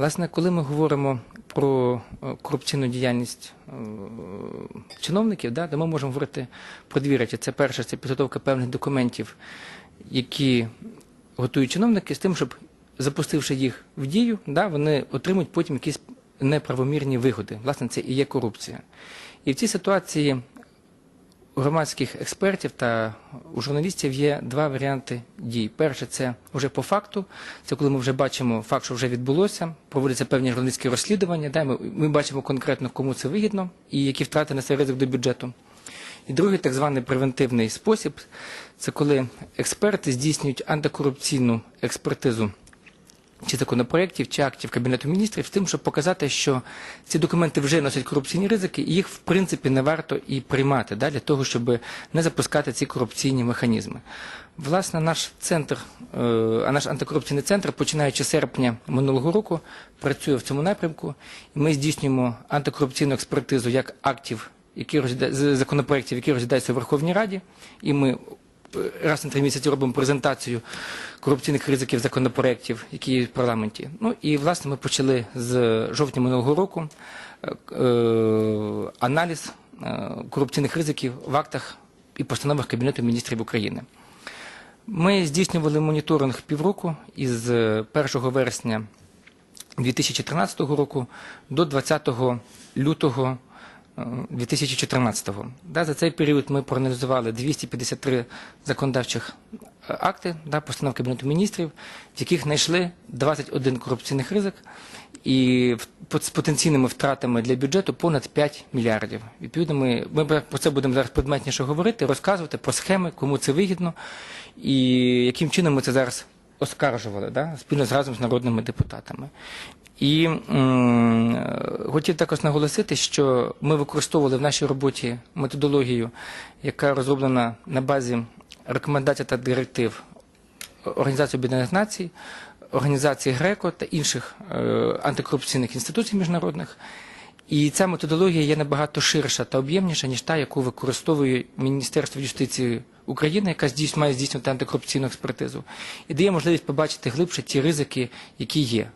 Власне, коли ми говоримо про е, корупційну діяльність е, чиновників, то ми можемо говорити про дві речі. Це перше, це підготовка певних документів, які готують чиновники з тим, щоб запустивши їх в дію, вони отримують потім якісь неправомірні вигоди. Власне, це і є корупція. І в цій ситуації громадських експертів та у журналістів є два варіанти дій. Перше, це вже по факту. Це коли ми вже бачимо факт, що вже відбулося, проводяться певні журналістські розслідування. Да, ми, ми бачимо конкретно, кому це вигідно і які втрати несе ризик до бюджету. І другий так званий превентивний спосіб це коли експерти здійснюють антикорупційну експертизу чи законопроєктів, чи актів Кабінету міністрів з тим, щоб показати, що ці документи вже носять корупційні ризики, і їх в принципі не варто і приймати да, для того, щоб не запускати ці корупційні механізми. Власне, наш центр, е, а наш антикорупційний центр, починаючи з серпня минулого року, працює в цьому напрямку, і ми здійснюємо антикорупційну експертизу як актів, які розгляда- законопроєктів, які розглядаються у Верховній Раді, і ми раз на три місяці робимо презентацію корупційних ризиків законопроєктів, які є в парламенті. Ну і власне ми почали з жовтня минулого року е, е, аналіз е, корупційних ризиків в актах і постановах Кабінету міністрів України. Ми здійснювали моніторинг півроку із е, 1 вересня 2013 року до 20 лютого е, 2014. Да, за цей період ми проаналізували 253 законодавчих е, акти, да, постанов Кабінету міністрів, в яких знайшли 21 корупційних ризик і з потенційними втратами для бюджету понад 5 мільярдів. Відповідно, ми, ми про це будемо зараз предметніше говорити, розказувати про схеми, кому це вигідно і яким чином ми це зараз оскаржували да, спільно з разом з народними депутатами. І е, хотів також наголосити, що ми використовували в нашій роботі методологію, яка розроблена на базі рекомендацій та директив Організації Об'єднаних Націй, організації ГРЕКО та інших е, антикорупційних інституцій міжнародних. І ця методологія є набагато ширша та об'ємніша, ніж та, яку використовує Міністерство юстиції України, яка здійснює, має здійснювати антикорупційну експертизу, і дає можливість побачити глибше ті ризики, які є.